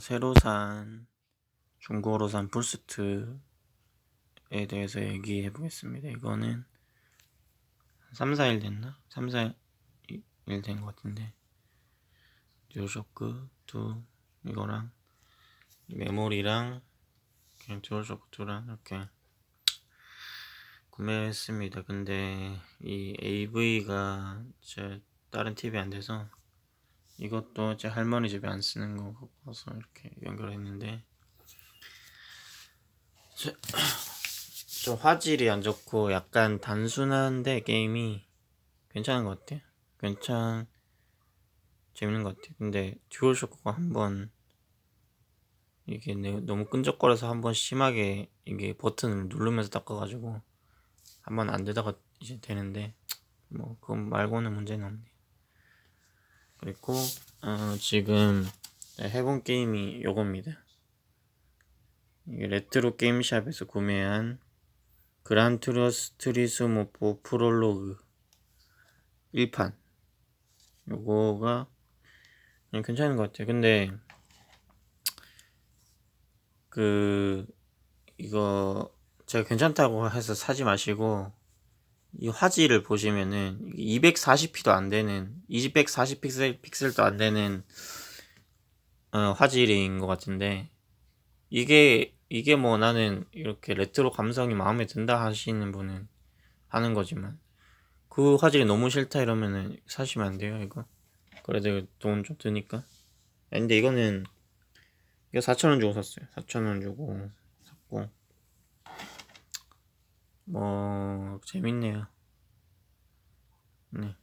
새로 산 중고로 산 풀스트에 대해서 얘기해 보겠습니다. 이거는 3, 4일 됐나? 3, 4일 된 것 같은데 듀얼쇼크 2 이거랑 메모리랑 그냥 듀얼쇼크 2랑 이렇게 구매했습니다. 근데 이 AV가 제 다른 TV 안 돼서 이것도 제 할머니 집에 안 쓰는 거 갖고서 이렇게 연결했는데 저- 좀 화질이 안 좋고 약간 단순한데 게임이 괜찮은 것 같아요. 괜찮 재밌는 것 같아요. 근데 듀얼쇼크가 한번 이게 내- 너무 끈적거려서 한번 심하게 이게 버튼을 누르면서 닦아가지고 한번 안 되다가 이제 되는데 뭐 그건 말고는 문제는 없네요. 그리고 어, 지금 해본 게임이 요겁니다. 이게 레트로 게임샵에서 구매한 그란투리스 트리스모 4 프롤로그 1판 요거가 괜찮은 것 같아요. 근데 그 이거 제가 괜찮다고 해서 사지 마시고 이 화질을 보시면은 240p도 안 되는 240 픽셀 픽셀도 안 되는 어, 화질인 것 같은데 이게 이게 뭐 나는 이렇게 레트로 감성이 마음에 든다 하시는 분은 하는 거지만 그 화질이 너무 싫다 이러면은 사시면 안 돼요 이거. 그래도 돈 좀 드니까. 근데 이거는 이거 4,000원 주고 샀어요. 4,000원 주고 샀고 뭐 재밌네요. 네